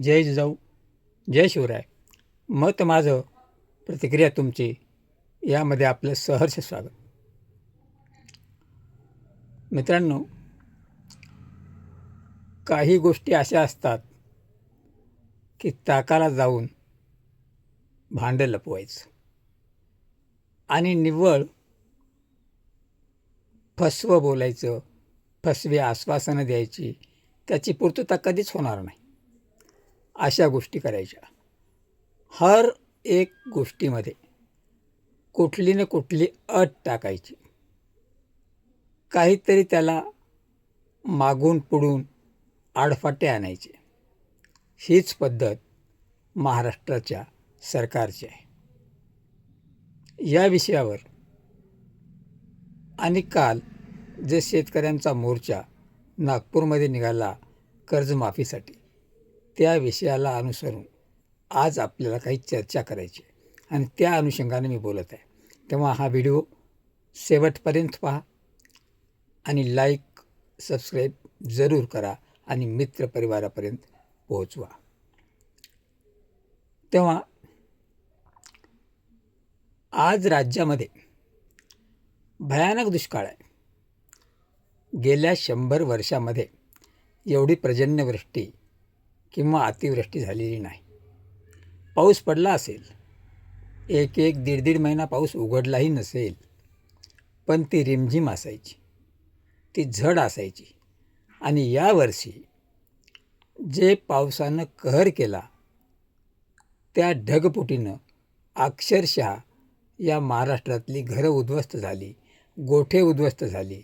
जय जिजाऊ जय शिवराय. मत माझं प्रतिक्रिया तुमची. यामध्ये आपलं सहर्ष स्वागत. मित्रांनो काही गोष्टी अशा असतात की ताकाला जाऊन भांडं लपवायचं. आणि निव्वळ फसवं बोलायचं फसवी आश्वासनं द्यायची त्याची पूर्तता कधीच होणार नाही. अशा गोष्टी करायच्या. हर एक गोष्टीमध्ये कुठली ना कुठली अट टाकायची. काहीतरी त्याला मागून पुढून आडफाटे आणायचे. हीच पद्धत महाराष्ट्राच्या सरकारची आहे. या विषयावर आणि काल जे शेतकऱ्यांचा मोर्चा नागपूरमध्ये निघाला कर्जमाफीसाठी त्या विषयाला अनुसरून आज आपल्याला काही चर्चा करायची आहे. आणि त्या अनुषंगाने मी बोलत आहे. तेव्हा हा व्हिडिओ शेवटपर्यंत पहा आणि लाईक सबस्क्राईब जरूर करा आणि मित्रपरिवारापर्यंत पोहोचवा. तेव्हा आज राज्यामध्ये भयानक दुष्काळ आहे. गेल्या शंभर वर्षामध्ये एवढी पर्जन्यवृष्टी किंवा अतिवृष्टी झालेली नाही. पाऊस पडला असेल एक एक दीड दीड महिना पाऊस उघडलाही नसेल पण ती रिमझिम असायची ती झड असायची. आणि यावर्षी जे पावसानं कहर केला त्या ढगपुटीनं अक्षरशः या महाराष्ट्रातली घरं उद्ध्वस्त झाली गोठे उद्ध्वस्त झाली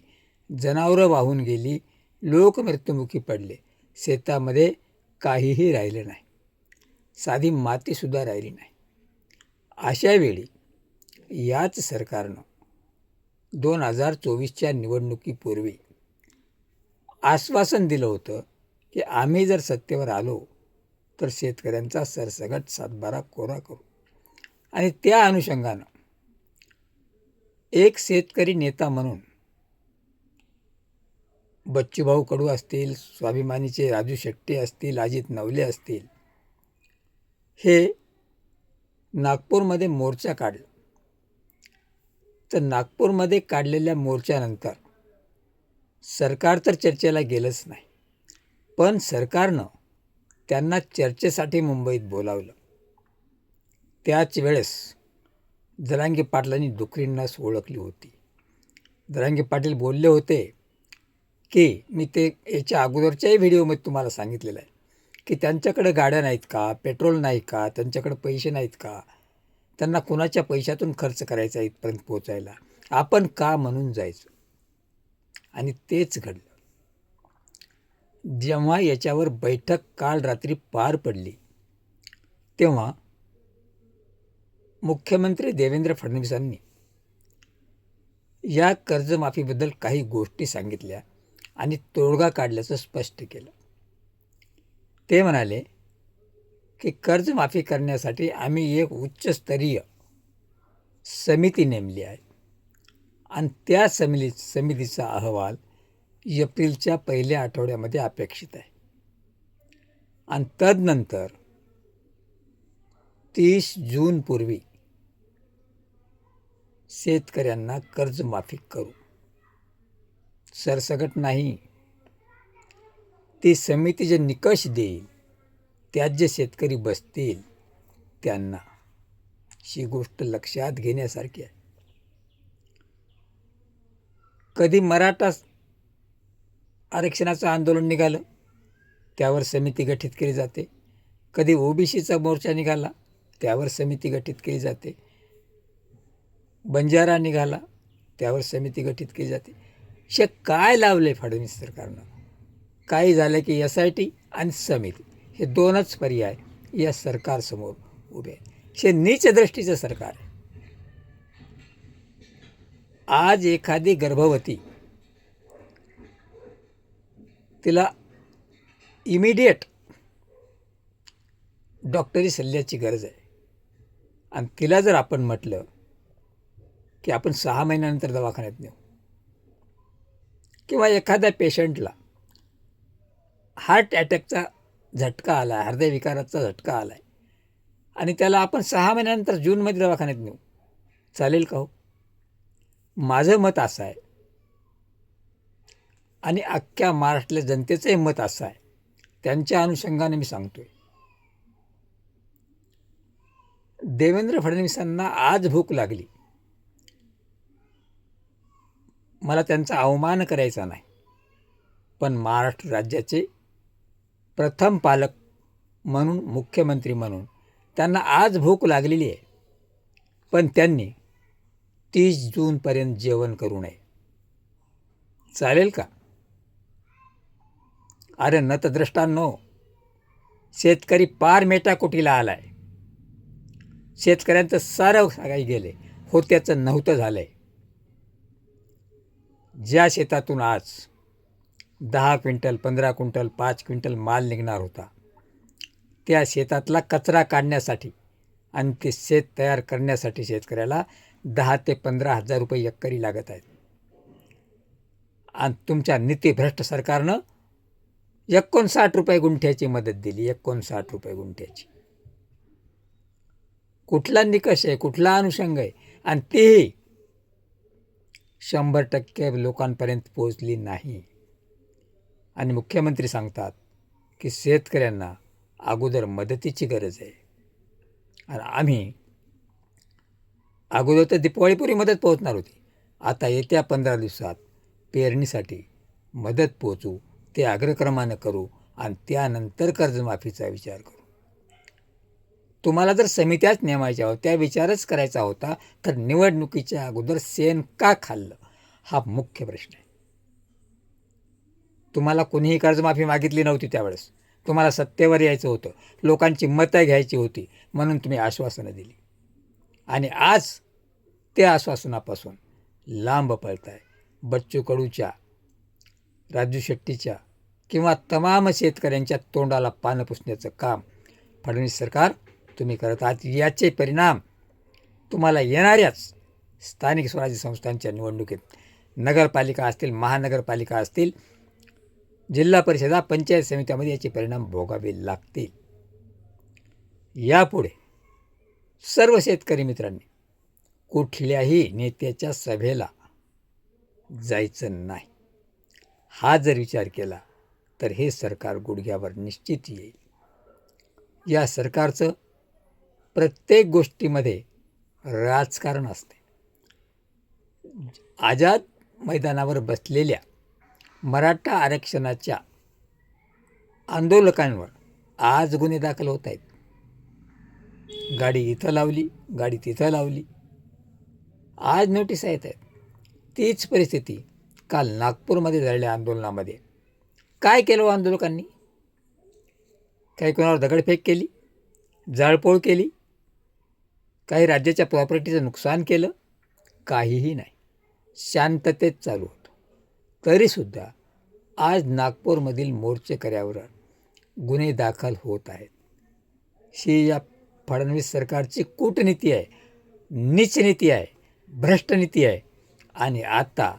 जनावरं वाहून गेली लोक मृत्युमुखी पडले. शेतामध्ये काहीही राहिलं नाही. साधी मातीसुद्धा राहिली नाही. अशा वेळी याच सरकारनं दोन हजार चोवीसच्या निवडणुकीपूर्वी आश्वासन दिलं होतं की आम्ही जर सत्तेवर आलो तर शेतकऱ्यांचा सरसगट सातबारा कोरा करू. आणि त्या अनुषंगानं एक शेतकरी नेता म्हणून बच्चूभाऊ कडू असतील स्वाभिमानीचे राजू शेट्टी असतील अजित नवले असतील. हे नागपूरमध्ये मोर्चा काढला. तर नागपूरमध्ये काढलेल्या मोर्चानंतर सरकार तर चर्चेला गेलंच नाही. पण सरकारनं त्यांना चर्चेसाठी मुंबईत बोलावलं. त्याच वेळेस जरांगे पाटलांनी डुकरींनाच ओळखली होती. जरांगे पाटील बोलले होते की मी ते याच्या अगोदरच्याही व्हिडिओमध्ये तुम्हाला सांगितलेलं आहे की त्यांच्याकडे गाड्या नाहीत का? पेट्रोल नाही का? त्यांच्याकडे पैसे नाहीत का? त्यांना कुणाच्या पैशातून खर्च करायचा इथपर्यंत पोचायला आपण का म्हणून जायचो? आणि तेच घडलं. जेव्हा याच्यावर बैठक काल रात्री पार पडली तेव्हा मुख्यमंत्री देवेंद्र फडणवीसांनी या कर्जमाफीबद्दल काही गोष्टी सांगितल्या. आणि तोडगा काढल्याचं स्पष्ट केलं. ते म्हणाले की कर्जमाफी करण्यासाठी आम्ही एक उच्चस्तरीय समिती नेमली आहे. आणि त्या समिती समितीचा अहवाल एप्रिलच्या पहिल्या आठवड्यामध्ये अपेक्षित आहे. आणि तदनंतर तीस जूनपूर्वी शेतकऱ्यांना कर्जमाफी करू. सरसगट नाही. ती समिती जे निकष देईल त्यात जे शेतकरी बसतील त्यांना ही गोष्ट लक्षात घेण्यासारखी आहे. कधी मराठा आरक्षणाचं आंदोलन निघालं त्यावर समिती गठीत केली जाते. कधी ओबीसीचा मोर्चा निघाला त्यावर समिती गठीत केली जाते. बंजारा निघाला त्यावर समिती गठीत केली जाते. शे काय लावले फडणवीस सरकारनं? काही झालं की एस आय टी आणि समिती हे दोनच पर्याय या सरकारसमोर उभे शे नीच दृष्टीचं सरकार आज एखादी गर्भवती तिला इमिडिएट डॉक्टरी सल्ल्याची गरज आहे. आणि तिला जर आपण म्हटलं की आपण सहा महिन्यानंतर दवाखान्यात नेऊ किंवा एखाद्या पेशंटला हार्ट अटॅकचा झटका आला आहे हृदयविकाराचा झटका आला आहे आणि त्याला आपण सहा महिन्यानंतर जूनमध्ये दवाखान्यात नेऊ. चालेल का हो? माझं मत असं आहे. आणि अख्ख्या महाराष्ट्रातल्या जनतेचंही मत असं आहे. त्यांच्या अनुषंगाने मी सांगतो आहे देवेंद्र फडणवीसांना आज भूक लागली. मला त्यांचा अवमान करायचा नाही. पण महाराष्ट्र राज्याचे प्रथम पालक म्हणून मुख्यमंत्री म्हणून त्यांना आज भूक लागलेली आहे. पण त्यांनी तीस जूनपर्यंत जेवण करू नये. चालेल का? अरे नतद्रष्टांनो शेतकरी पार मेटाकुटीला आलाय. शेतकऱ्यांचं सारं काही गेले. होत्याचं नव्हतं झालं आहे ज्या शेतातून आज दहा क्विंटल पंधरा क्विंटल पाच क्विंटल माल निघणार होता त्या शेतातला कचरा काढण्यासाठी आणि ते शेत तयार करण्यासाठी शेतकऱ्याला दहा ते पंधरा हजार रुपये एकरी लागत आहेत. आणि तुमच्या नीतीभ्रष्ट सरकारनं एकोणसाठ रुपये गुंठ्याची मदत दिली एकोणसाठ रुपये गुंठ्याची. कुठला निकष आहे कुठला अनुषंग आहे? आणि तेही शंभर टक्के लोकांपर्यंत पोचली नाही. आणि मुख्यमंत्री सांगतात की शेतकऱ्यांना अगोदर मदतीची गरज आहे. आणि आम्ही अगोदर तर दिपावळीपूर्वी मदत पोहोचणार होती. आता येत्या पंधरा दिवसात पेरणीसाठी मदत पोचू ते अग्रक्रमानं करू आणि त्यानंतर कर्जमाफीचा विचार करू. तुम्हाला जर समित्याच नेमायच्या होत्या विचारच करायचा होता तर निवडणुकीच्या अगोदर सेन का खाल्लं? हा मुख्य प्रश्न आहे. तुम्हाला कुणीही कर्जमाफी मागितली नव्हती त्यावेळेस. तुम्हाला सत्तेवर यायचं होतं. लोकांची मतं घ्यायची होती म्हणून तुम्ही आश्वासनं दिली. आणि आज त्या आश्वासनापासून लांब पळताय. बच्चू कडूच्या राजू शेट्टीच्या किंवा तमाम शेतकऱ्यांच्या तोंडाला पानं पुसण्याचं काम फडणवीस सरकार तुम्ही करत आहात याचे परिणाम तुम्हाला येणाऱ्याच स्थानिक स्वराज्य संस्थांच्या निवडणुकीत. नगरपालिका असतील महानगरपालिका असतील जिल्हा परिषदा पंचायत समित्यामध्ये याचे परिणाम भोगावे लागतील. यापुढे सर्व शेतकरी मित्रांनी कुठल्याही नेत्याच्या सभेला जायचं नाही. हा जर विचार केला तर हे सरकार गुडघ्यावर निश्चित येईल. या सरकारचं प्रत्येक गोष्टीमध्ये राजकारण असते. आझाद मैदानावर बसलेल्या मराठा आरक्षणाच्या आंदोलकांवर आज गुन्हे दाखल होत आहेत. गाडी इथं लावली गाडी तिथं लावली. आज नोटीस येत आहेत. तीच परिस्थिती काल नागपूरमध्ये झालेल्या आंदोलनामध्ये. काय केलं हो आंदोलकांनी? काही कोणावर दगडफेक केली? जाळपोळ केली? काही राज्याच्या प्रॉपर्टीचं नुकसान केलं काहीही नाही. शांततेत चालू होतं. तरीसुद्धा आज नागपूरमधील मोर्चेकऱ्यावर गुन्हे दाखल होत आहेत. ही या फडणवीस सरकारची कूटनीती आहे नीच नीती आहे भ्रष्ट नीती आहे आणि आता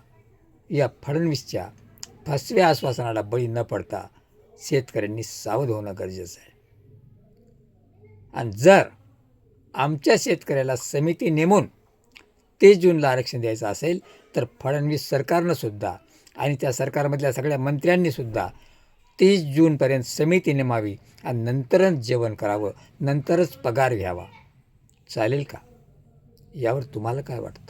या फडणवीसच्या फसव्या आश्वासनाला बळी न पडता शेतकऱ्यांनी सावध होणं गरजेचं आहे. आणि जर आमच्या शेतकऱ्याला समिती नेमून तेवीस जूनला आरक्षण द्यायचं असेल तर फडणवीस सरकारनं सुद्धा आणि त्या सरकारमधल्या सगळ्या मंत्र्यांनीसुद्धा तीस जूनपर्यंत समिती नेमावी आणि नंतरच जेवण करावं नंतरच पगार घ्यावा. चालेल का? यावर तुम्हाला काय वाटतं?